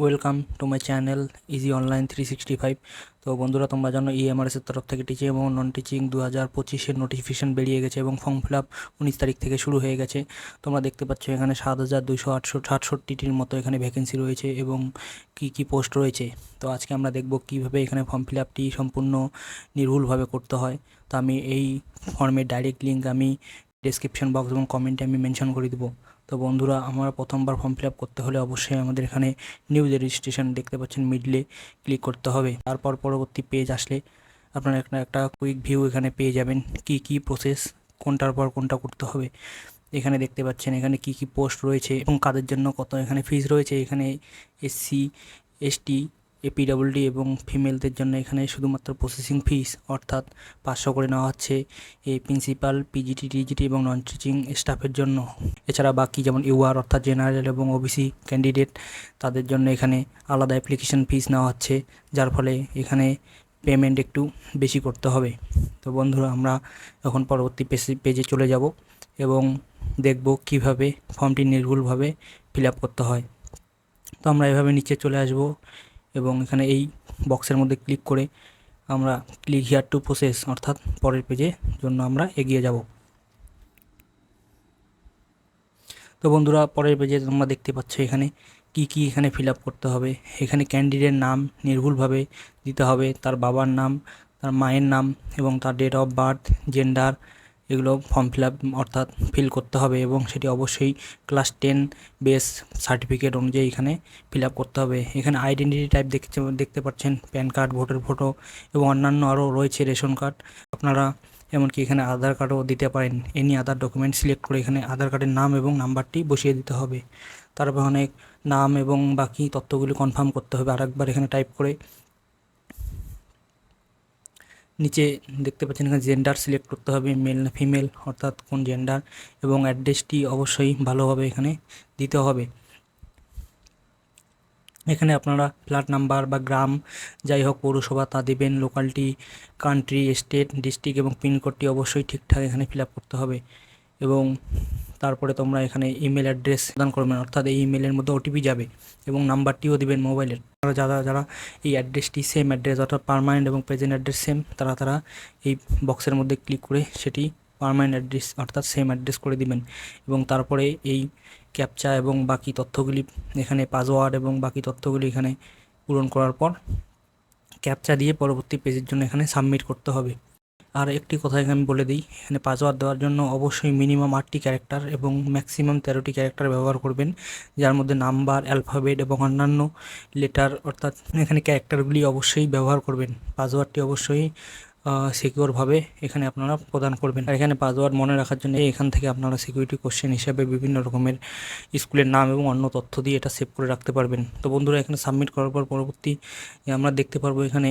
Welcome to my channel easy online three sixty five তো বন্ধুরা, তোমরা জানো ইএমআরএসের তরফ থেকে টিচিং এবং নন টিচিং দু হাজার পঁচিশের নোটিফিকেশান বেরিয়ে গেছে এবং ফর্ম ফিল আপ উনিশ তারিখ থেকে শুরু হয়ে গেছে। তোমরা দেখতে পাচ্ছ এখানে সাত হাজার দুশো আটশো সাতষট্টিটির মতো এখানে ভ্যাকেন্সি রয়েছে এবং কী কী পোস্ট রয়েছে। তো আজকে আমরা দেখব কীভাবে এখানে ফর্ম ফিল আপটি সম্পূর্ণ নির্ভুলভাবে করতে হয়। তো আমি এই ফর্মের ডাইরেক্ট লিঙ্ক আমি ডেসক্রিপশন বক্স এবং কমেন্টে আমি মেনশন করে দেবো। তো বন্ধুরা, আমার প্রথমবার ফর্ম ফিল আপ করতে হলে অবশ্যই আমাদের এখানে নিউজ রেজিস্ট্রেশন দেখতে পাচ্ছেন মিডলে ক্লিক করতে হবে। তারপর পরবর্তী পেজ আসলে আপনারা একটা একটা কুইক ভিউ এখানে পেয়ে যাবেন, কি কি প্রসেস কোনটার পর কোনটা করতে হবে। এখানে দেখতে পাচ্ছেন এখানে কি কি পোস্ট রয়েছে এবং কাদের জন্য কত এখানে ফিস রয়েছে, এখানে এসসি এসটি এপিডাব্লিউডি এবং ফিমেলদের জন্য এখানে শুধুমাত্র প্রসেসিং ফিস অর্থাৎ পাঁচশো করে নেওয়া হচ্ছে এই প্রিন্সিপাল পিজিটি টিজিটি এবং নন টিচিং স্টাফের জন্য। এছাড়া বাকি যেমন ইউআর অর্থাৎ জেনারেল এবং ওবিসি ক্যান্ডিডেট তাদের জন্য এখানে আলাদা অ্যাপ্লিকেশন ফিস নেওয়া হচ্ছে, যার ফলে এখানে পেমেন্ট একটু বেশি করতে হবে। তো বন্ধুরা, আমরা এখন পরবর্তী পেজে চলে যাব এবং দেখব কীভাবে ফর্মটি নির্ভুলভাবে ফিল আপ করতে হয়। তো আমরা এভাবে নিচে চলে আসব। এবং এখানে এই বক্সের মধ্যে ক্লিক করে আমরা ক্লিক হিয়ার টু প্রসেস অর্থাৎ পরের পেজে জন্য আমরা এগিয়ে যাব। তো বন্ধুরা, পরের পেজে তোমরা দেখতে পাচ্ছ এখানে কি কি এখানে ফিল করতে হবে। এখানে ক্যান্ডিডেট নাম নির্ভুলভাবে দিতে হবে, তার বাবার নাম, তার মায়ের নাম এবং তার ডেট অফ বার্থ জেন্ডার এগুলো ফর্ম ফিল আপ অর্থাৎ ফিল করতে হবে এবং সেটি অবশ্যই ক্লাস টেন বেস সার্টিফিকেট অনুযায়ী এখানে ফিল আপ করতে হবে। এখানে আইডেন্টিটি টাইপ দেখতে দেখতে পাচ্ছেন প্যান কার্ড ভোটার ফটো এবং অন্যান্য আরও রয়েছে রেশন কার্ড আপনারা এমনকি এখানে আধার কার্ডও দিতে পারেন। এনি আধার ডকুমেন্ট সিলেক্ট করে এখানে আধার কার্ডের নাম এবং নাম্বারটি বসিয়ে দিতে হবে। তারপর অনেক নাম এবং বাকি তথ্যগুলি কনফার্ম করতে হবে। আরেকবার এখানে টাইপ করে নিচে দেখতে পাচ্ছেন এখানে জেন্ডার সিলেক্ট করতে হবে মেল না ফিমেল অর্থাৎ কোন জেন্ডার এবং অ্যাড্রেসটি অবশ্যই ভালোভাবে এখানে দিতে হবে। এখানে আপনারা ফ্ল্যাট নাম্বার বা গ্রাম, যাই হোক পৌরসভা, তা দেবেন লোকালটি কান্ট্রি স্টেট ডিস্ট্রিক্ট এবং পিনকোডটি অবশ্যই ঠিকঠাক এখানে ফিল করতে হবে। এবং তারপরে তোমরা এখানে ইমেল অ্যাড্রেস প্রদান করবেন অর্থাৎ এই ইমেলের মধ্যে ওটিপি যাবে এবং নাম্বারটিও দিবেন মোবাইলের তারা যারা যারা এই অ্যাড্রেসটি সেম অ্যাড্রেস অর্থাৎ পারমানেন্ট এবং প্রেজেন্ট অ্যাড্রেস সেম তারা তারা এই বক্সের মধ্যে ক্লিক করে সেটি পারমানেন্ট অ্যাড্রেস অর্থাৎ সেম অ্যাড্রেস করে দিবেন এবং তারপরে এই ক্যাপচা এবং বাকি তথ্যগুলি এখানে পাসওয়ার্ড এবং বাকি তথ্যগুলি এখানে পূরণ করার পর ক্যাপচা দিয়ে পরবর্তী পেজের জন্য এখানে সাবমিট করতে হবে। আর একটি কথা এখানে আমি বলে দিই, এখানে পাসওয়ার্ড দেওয়ার জন্য অবশ্যই মিনিমাম আটটি ক্যারেক্টার এবং ম্যাক্সিমাম তেরোটি ক্যারেক্টার ব্যবহার করবেন, যার মধ্যে নাম্বার অ্যালফাবেট এবং অন্যান্য লেটার অর্থাৎ এখানে ক্যারেক্টারগুলি অবশ্যই ব্যবহার করবেন। পাসওয়ার্ডটি অবশ্যই সিকিওরভাবে এখানে আপনারা প্রদান করবেন। আর এখানে পাসওয়ার্ড মনে রাখার জন্য এখান থেকে আপনারা সিকিউরিটি কোশ্চেন হিসাবে বিভিন্ন রকমের স্কুলের নাম এবং অন্য তথ্য দিয়ে এটা সেভ করে রাখতে পারবেন। তো বন্ধুরা, এখানে সাবমিট করার পর পরবর্তী আমরা দেখতে পারব এখানে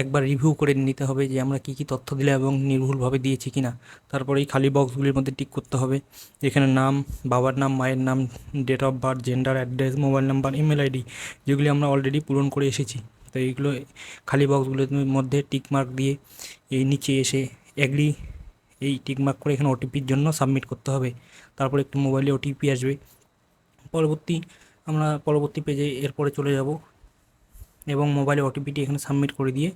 একবার রিভিউ করে নিতে হবে যে আমরা কী কী তথ্য দিলে এবং নির্ভুলভাবে দিয়েছি কি না তারপরে এই খালি বক্সগুলির মধ্যে টিক করতে হবে। এখানে নাম, বাবার নাম, মায়ের নাম date of birth gender address mobile number email ID যেগুলি আমরা অলরেডি পূরণ করে এসেছি। তো এইগুলো খালি বক্সগুলোর মধ্যে টিক মার্ক দিয়ে এই নিচে এসে অ্যাগ্রি এই টিক মার্ক করে এখানে ওটিপির জন্য সাবমিট করতে হবে। তারপর একটু মোবাইলে ওটিপি আসবে। পরবর্তী আমরা পরবর্তী পেজে এরপরে চলে যাব। এবং মোবাইলে ওটিপিটি এখানে সাবমিট করে দিয়ে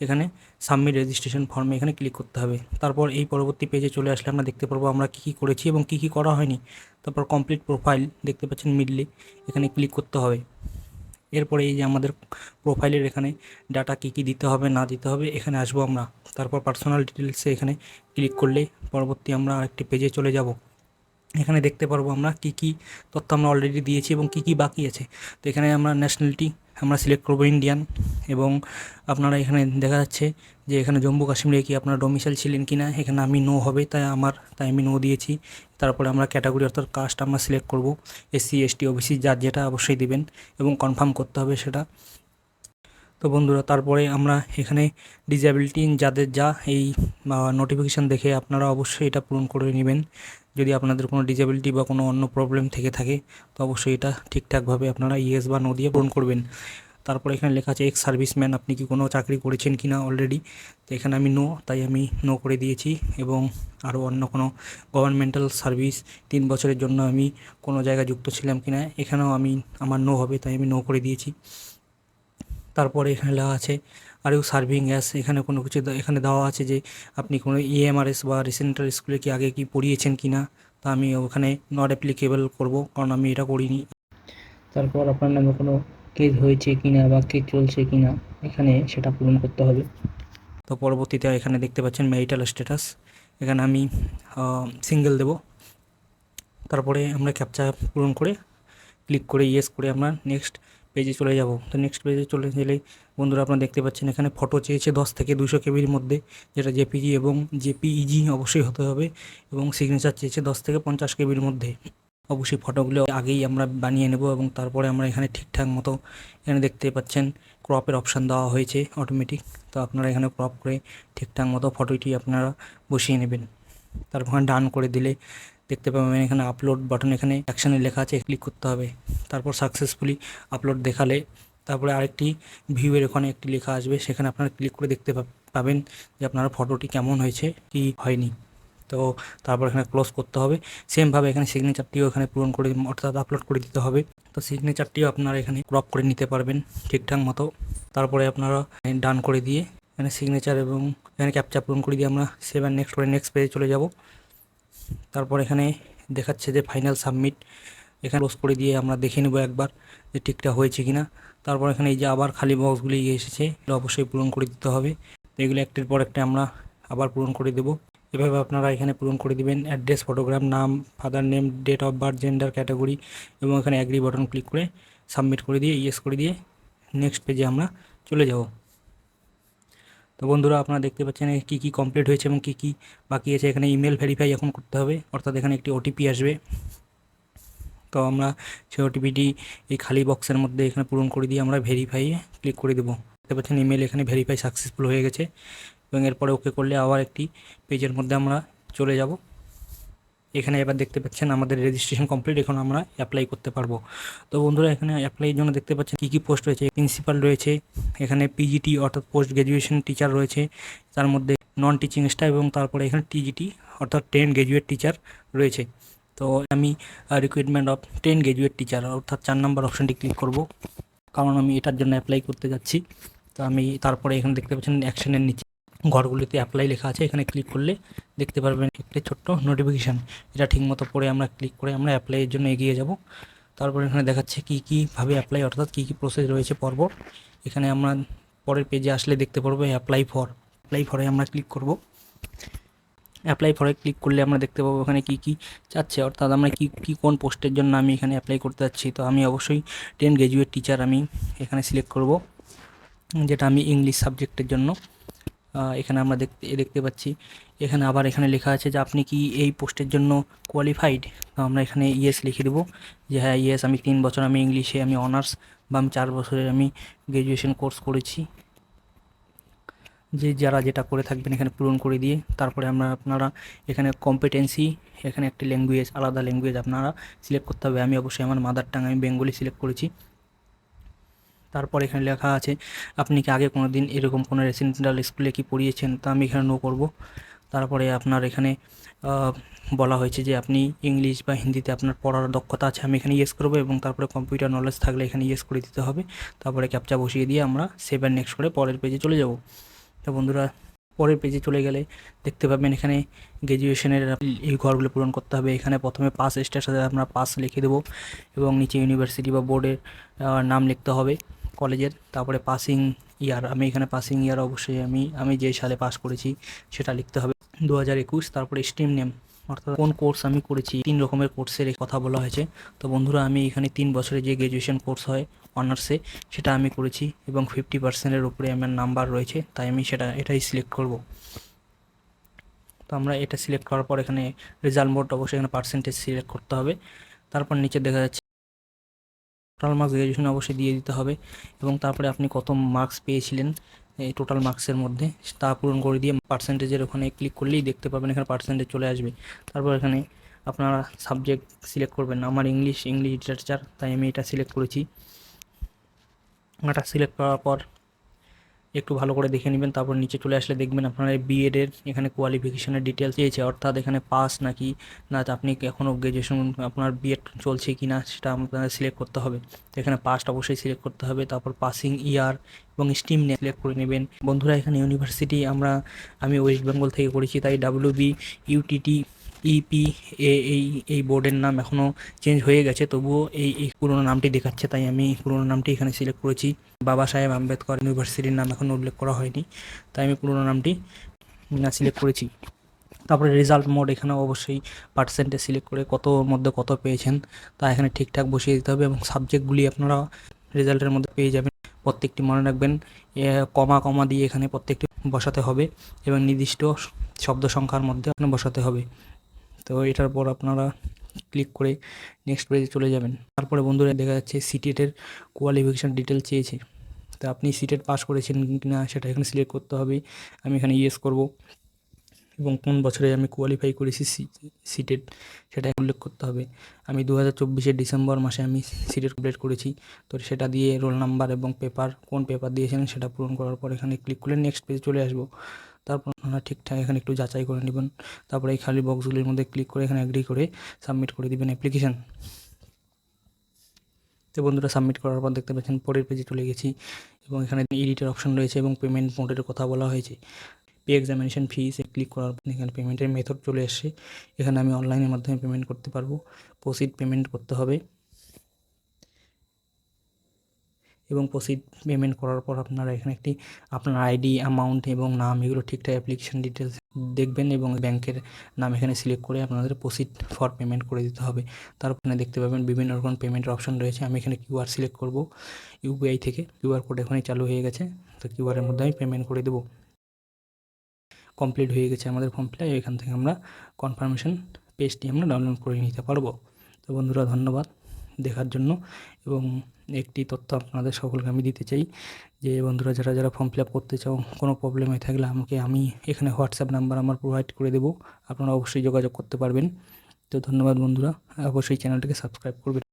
এখানে সাবমিট রেজিস্ট্রেশন ফর্মে এখানে ক্লিক করতে হবে। তারপর এই পরবর্তী পেজে চলে আসলে আমরা দেখতে পারব আমরা কী কী করেছি এবং কী কী করা হয়নি। তারপর কমপ্লিট প্রোফাইল দেখতে পাচ্ছেন মিডলে এখানে ক্লিক করতে হবে। এরপরে এই যে আমাদের প্রোফাইলের এখানে ডাটা কী কী দিতে হবে, না দিতে হবে, এখানে আসব আমরা। তারপর পার্সোনাল ডিটেলসে এখানে ক্লিক করলে পরবর্তী আমরা আরেকটি পেজে চলে যাব। এখানে দেখতে পারব আমরা কী কী তথ্য আমরা অলরেডি দিয়েছি এবং কী কী বাকি আছে। তো এখানে আমরা ন্যাশনালিটি আমরা সিলেক্ট করব ইন্ডিয়ান এবং আপনারা এখানে দেখা যাচ্ছে যে এখানে জম্মু কাশ্মীরে কি আপনার ডোমিসাইল ছিলেন কি না এখানে আমি নো হবে, তাই আমার, তাই আমি নো দিয়েছি। তারপরে আমরা ক্যাটাগরি অর্থাৎ কাস্ট আমরা সিলেক্ট করব এসসি এসটি ওবিসি যার যেটা অবশ্যই দেবেন এবং কনফার্ম করতে হবে সেটা। তো বন্ধুরা, তারপরে আমরা এখানে ডিসএবিলিটি যাদের যা এই নোটিফিকেশান দেখে আপনারা অবশ্যই এটা পূরণ করে নেবেন। যদি আপনাদের কোনো ডিজেবিলিটি বা কোনো অন্য প্রবলেম থেকে থাকে, তো অবশ্যই এটা ঠিকঠাকভাবে আপনারা ইয়েস বা নো দিয়ে পূরণ করবেন। তারপরে এখানে লেখা আছে এক্স সার্ভিসম্যান আপনি কি কোনো চাকরি করেছেন কি না অলরেডি তো এখানে আমি নো তাই আমি নো করে দিয়েছি এবং আরও অন্য কোনো গভর্নমেন্টাল সার্ভিস তিন বছরের জন্য আমি কোনো জায়গায় যুক্ত ছিলাম কি না এখানেও আমি, আমার নো হবে, তাই আমি নো করে দিয়েছি। তারপরে এখানে লেখা আছে আর ইউ সার্ভিং অ্যাস এখানে কোনো কিছু এখানে দেওয়া আছে যে আপনি কোনো E ইএমআরএস বা রেসিডেন্টাল স্কুলে কি আগে কি পড়িয়েছেন কি না, তা আমি ওখানে নট অ্যাপ্লিকেবল করব, কারণ আমি এটা করিনি। তারপর আপনার নামে কোনো কেস হয়েছে কি না বা কেস চলছে কি না, এখানে সেটা পূরণ করতে হবে। তো পরবর্তীতে এখানে দেখতে পাচ্ছেন ম্যারিটাল স্ট্যাটাস এখানে আমি সিঙ্গেল দেব। তারপরে আমরা ক্যাপচা পূরণ করে ক্লিক করে ইয়েস করে আমরা নেক্সট পেজে চলে যাব। তো নেক্সট পেজে চলে গেলে বন্ধুরা আপনারা দেখতে পাচ্ছেন এখানে ফটো চেয়েছে দশ থেকে দুশো কেবির মধ্যে, যেটা জেপিজি এবং জেপিইজি অবশ্যই হতে হবে এবং সিগনেচার চেয়েছে দশ থেকে পঞ্চাশ কেবির মধ্যে। অবশ্যই ফটোগুলো আগেই আমরা বানিয়ে নেব এবং তারপরে আমরা এখানে ঠিকঠাক মতো এখানে দেখতে পাচ্ছেন ক্রপের অপশান দেওয়া হয়েছে অটোমেটিক তো আপনারা এখানে ক্রপ করে ঠিকঠাক মতো ফটোটি আপনারা বসিয়ে নেবেন। তারপর ডান করে দিলে দেখতে পাবেন এখানে আপলোড বাটন এখানে অ্যাকশানে লেখা আছে ক্লিক করতে হবে। তারপর সাকসেসফুলি আপলোড দেখালে তারপরে আরেকটি ভিউয়ের ওখানে একটি লেখা আসবে, সেখানে আপনারা ক্লিক করে দেখতে পাবেন যে আপনার ফটোটি কেমন হয়েছে, কি হয়নি। তো তারপর এখানে ক্লোজ করতে হবে। সেমভাবে এখানে সিগনেচারটিও এখানে পূরণ করে, অর্থাৎ আপলোড করে দিতে হবে। তো সিগনেচারটিও আপনারা এখানে ক্রপ করে নিতে পারবেন ঠিকঠাক মতো। তারপরে আপনারা ডান করে দিয়ে এখানে সিগনেচার এবং এখানে ক্যাপচা পূরণ করে দিয়ে আমরা সেভেন নেক্সট করে নেক্সট পেজে চলে যাব। তারপর এখানে দেখাচ্ছে যে ফাইনাল সাবমিট এখানে ক্লোজ করে দিয়ে আমরা দেখে নেব একবার যে ঠিকঠাক হয়েছে কিনা। তারপর এখানে এই যে আবার খালি বক্সগুলি এসেছে, এগুলো অবশ্যই পূরণ করে দিতে হবে। এগুলো একটির পর একটা আমরা আবার পূরণ করে দেব। এভাবে আপনারা এখানে পূরণ করে দিবেন অ্যাড্রেস ফটোগ্রাফ নাম father name date of birth gender category এবং এখানে অ্যাগ্রি বাটন ক্লিক করে সাবমিট করে দিয়ে ইয়েস করে দিয়ে নেক্সট পেজে আমরা চলে যাব। তো বন্ধুরা আপনারা দেখতে পাচ্ছেন কী কী কমপ্লিট হয়েছে এবং কী কী বাকি আছে। এখানে ইমেল ভেরিফাই এখন করতে হবে, অর্থাৎ এখানে একটি ওটিপি আসবে। তো আমরা সেই ওটিপিটি এই খালি বক্সের মধ্যে এখানে পূরণ করে দিয়ে আমরা ভেরিফাইয়ে ক্লিক করে দেবো। দেখতে পাচ্ছেন ইমেল এখানে ভেরিফাই সাকসেসফুল হয়ে গেছে এবং এরপরে ওকে করলে আবার একটি পেজের মধ্যে আমরা চলে যাব। এখানে এবার দেখতে পাচ্ছেন আমাদের রেজিস্ট্রেশন কমপ্লিট এখন আমরা অ্যাপ্লাই করতে পারব। তো বন্ধুরা, এখানে অ্যাপ্লাইয়ের জন্য দেখতে পাচ্ছেন কী কী পোস্ট রয়েছে প্রিন্সিপাল রয়েছে, এখানে পিজিটি অর্থাৎ পোস্ট গ্র্যাজুয়েশন টিচার রয়েছে, তার মধ্যে নন টিচিং স্টাফ এবং তারপরে এখানে টিজিটি অর্থাৎ টেন গ্র্যাজুয়েট টিচার রয়েছে। তো আমি recruitment of ten graduate teacher অর্থাৎ চার নম্বর অপশানটি ক্লিক করব, কারণ আমি এটার জন্য অ্যাপ্লাই করতে যাচ্ছি। তো আমি তারপরে এখানে দেখতে পাচ্ছেন অ্যাকশনের নিচে। ঘরগুলিতে অ্যাপ্লাই লেখা আছে, এখানে ক্লিক করলে দেখতে পারবেন একটি ছোট্ট নোটিফিকেশান এটা ঠিকমতো পড়ে আমরা ক্লিক করে আমরা অ্যাপ্লাইয়ের জন্য এগিয়ে যাব। তারপরে এখানে দেখাচ্ছে কী কীভাবে অ্যাপ্লাই অর্থাৎ কী কী প্রসেস রয়েছে পরপর এখানে আমরা পরের পেজে আসলে দেখতে পারব অ্যাপ্লাই ফর অ্যাপ্লাই ফরে আমরা ক্লিক করব। অ্যাপ্লাই ফরে ক্লিক করলে আমরা দেখতে পাবো ওখানে কী কী চাচ্ছে। অর্থাৎ আমরা কী কী কোন পোস্টের জন্য আমি এখানে অ্যাপ্লাই করতে যাচ্ছি। তো আমি অবশ্যই টেন গ্র্যাজুয়েট টিচার আমি এখানে সিলেক্ট করব, যেটা আমি ইংলিশ সাবজেক্টের জন্য। এখানে আমরা দেখতে দেখতে পাচ্ছি। এখানে আবার এখানে লেখা আছে যে আপনি কি এই পোস্টের জন্য কোয়ালিফাইড তো আমরা এখানে ইয়েস লিখে দেবো যে হ্যাঁ ইয়েস আমি তিন বছর আমি ইংলিশে, আমি অনার্স বা আমি চার বছরের আমি গ্র্যাজুয়েশন কোর্স করেছি। যে যারা যেটা করে থাকবেন এখানে পূরণ করে দিয়ে, তারপরে আমরা আপনারা এখানে কম্পিটেন্সি এখানে একটি ল্যাঙ্গুয়েজ আলাদা ল্যাঙ্গুয়েজ আপনারা সিলেক্ট করতে হবে। আমি অবশ্যই আমার মাদার টাং আমি বেঙ্গলি সিলেক্ট করেছি। তারপর এখানে লেখা আছে, আপনি কি আগে কোনো দিন এরকম কোনো রেসিডেন্টাল স্কুলে কি পড়িয়েছেন? তা আমি এখানে নো করব। তারপরে আপনার এখানে বলা হয়েছে যে আপনি ইংলিশ বা হিন্দিতে আপনার পড়ার দক্ষতা আছে, আমি এখানে ইয়েস করব এবং তারপরে কম্পিউটার নলেজ থাকলে এখানে ইয়েস করে দিতে হবে। তারপরে ক্যাপচা বসিয়ে দিয়ে আমরা সেভ অ্যান্ড নেক্সট করে পরের পেজে চলে যাব। তো বন্ধুরা, পরের পেজে চলে গেলে দেখতে পাবেন এখানে গ্র্যাজুয়েশনের এই ঘরগুলো পূরণ করতে হবে। এখানে প্রথমে পাস স্টার সাথে আমরা পাস লিখে দেবো এবং নিচে ইউনিভার্সিটি বা বোর্ডের নাম লিখতে হবে। কলেজের, তারপরে পাসিং ইয়ার আমি এখানে পাসিং ইয়ার অবশ্যই আমি আমি যে সালে পাস করেছি সেটা লিখতে হবে। দু হাজার একুশ, তারপরে স্ট্রিম নেম অর্থাৎ কোন কোর্স আমি করেছি, তিন রকমের কোর্সের কথা বলা হয়েছে। তো বন্ধুরা, আমি এখানে তিন বছরে যে গ্র্যাজুয়েশন কোর্স হয় অনার্সে সেটা আমি করেছি এবং ফিফটি পার্সেন্টের উপরে আমার নাম্বার রয়েছে, তাই আমি সেটা, এটাই সিলেক্ট করব। তো আমরা এটা সিলেক্ট করার পর এখানে রেজাল্ট মোড অবশ্যই এখানে পার্সেন্টেজ সিলেক্ট করতে হবে। তারপর নিচে দেখা যাচ্ছে টোটাল মার্কস গ্র্যাজুয়েশন অবশ্যই দিয়ে দিতে হবে এবং তারপরে আপনি কত মার্কস পেয়েছিলেন, এই টোটাল মার্কসের মধ্যে, তা পূরণ করে দিয়ে পার্সেন্টেজের ওখানে ক্লিক করলেই দেখতে পাবেন এখানে পার্সেন্টেজ চলে আসবে। তারপর এখানে আপনারা সাবজেক্ট সিলেক্ট করবেন, আমার ইংলিশ ইংলিশ লিটারেচার তাই আমি এটা সিলেক্ট করেছি। এটা সিলেক্ট করার পর একটু ভালো করে দেখে নেবেন, তারপর নিচে চলে আসলে দেখবেন আপনার বিএডের এখানে কোয়ালিফিকেশনের ডিটেলস চেয়েছে অর্থাৎ এখানে পাস নাকি, না আপনি এখনও গ্র্যাজুয়েশন আপনার বিএড চলছে কি না সেটা আপনাদের সিলেক্ট করতে হবে। এখানে পাসটা অবশ্যই সিলেক্ট করতে হবে, তারপর পাসিং ইয়ার এবং স্টিম নিয়ে সিলেক্ট করে নেবেন। বন্ধুরা, এখানে ইউনিভার্সিটি আমরা, আমি ওয়েস্ট বেঙ্গল থেকে করেছি, তাই ডাব্লিউ বি ইউটিটি ইপি এই এই বোর্ডের নাম এখনও চেঞ্জ হয়ে গেছে, তবুও এই এই পুরোনো নামটি দেখাচ্ছে, তাই আমি পুরোনো নামটি এখানে সিলেক্ট করেছি। বাবা সাহেব আম্বেদকর ইউনিভার্সিটির নাম এখনও উল্লেখ করা হয়নি, তাই আমি পুরোনো নামটি সিলেক্ট করেছি। তারপরে রেজাল্ট মোড এখানে অবশ্যই পার্সেন্টেজ সিলেক্ট করে কত মধ্যে কত পেয়েছেন, তা এখানে ঠিকঠাক বসিয়ে দিতে হবে এবং সাবজেক্টগুলি আপনারা রেজাল্টের মধ্যে পেয়ে যাবেন। প্রত্যেকটি মনে রাখবেন কমা কমা দিয়ে এখানে প্রত্যেকটি বসাতে হবে এবং নির্দিষ্ট শব্দ সংখ্যার মধ্যে এখানে বসাতে হবে। তো এটার পর আপনারা ক্লিক করে নেক্সট পেজে চলে যাবেন। তারপরে বন্ধুরা দেখা যাচ্ছে সিটেটের কোয়ালিফিকেশান ডিটেল চেয়েছে। তো আপনি সিটেট পাস করেছেন কি না সেটা এখানে সিলেক্ট করতে হবে। আমি এখানে ইয়েস করব। এবং কোন বছরে আমি কোয়ালিফাই করেছি সিটেট সেটা উল্লেখ করতে হবে। আমি দু হাজার চব্বিশের ডিসেম্বর মাসে আমি সিটেট কমপ্লিট করেছি। তো সেটা দিয়ে রোল নাম্বার এবং পেপার কোন পেপার দিয়েছেন সেটা পূরণ করার পর এখানে ক্লিক করলে নেক্সট পেজে চলে আসব। তারপর আপনারা ঠিকঠাক এখানে একটু যাচাই করে নেবেন। তারপরে এই খালি বক্সগুলির মধ্যে ক্লিক করে এখানে অ্যাগ্রি করে সাবমিট করে দিবেন অ্যাপ্লিকেশান তো বন্ধুরা সাবমিট করার পর দেখতে পাচ্ছেন পরের পেজে চলে গেছি এবং এখানে এডিটের অপশন রয়েছে এবং পেমেন্ট মোডের কথা বলা হয়েছে। পে এক্সামিনেশন ফিস ক্লিক করার পর এখানে পেমেন্টের মেথড চলে এসছে। এখানে আমি অনলাইনের মাধ্যমে পেমেন্ট করতে পারব। প্রসিড পেমেন্ট করতে হবে। এবং প্রসিড পেমেন্ট করার পর আপনারা এখানে একটি আপনার আইডি অ্যামাউন্ট এবং নাম এগুলো ঠিকঠাক অ্যাপ্লিকেশান ডিটেলস দেখবেন এবং ব্যাংকের নাম এখানে সিলেক্ট করে আপনাদের প্রসিড ফর পেমেন্ট করে দিতে হবে। তারপর এখানে দেখতে পাবেন বিভিন্ন রকম পেমেন্টের অপশন রয়েছে। আমি এখানে কিউআর সিলেক্ট করব ইউপিআই থেকে। কিউআর কোড এখানে চালু হয়ে গেছে। তো কিউআরের মধ্যে আমি পেমেন্ট করে দেবো। কমপ্লিট হয়ে গেছে আমাদের ফর্ম ফিল এখান থেকে আমরা কনফার্মেশন পেজটি আমরা ডাউনলোড করে নিতে পারব। তো বন্ধুরা ধন্যবাদ দেখার জন্য এবং একটি তথ্য আপনাদের সকলকে আমি দিতে চাই যে বন্ধুরা, যারা যারা ফর্ম ফিল আপ করতে চাও, কোনো প্রবলেম হয়ে থাকলে আমাকে, আমি এখানে হোয়াটসঅ্যাপ নাম্বার আমার প্রোভাইড করে দেবো। আপনারা অবশ্যই যোগাযোগ করতে পারবেন। তো ধন্যবাদ বন্ধুরা, অবশ্যই চ্যানেলটিকে সাবস্ক্রাইব করবেন।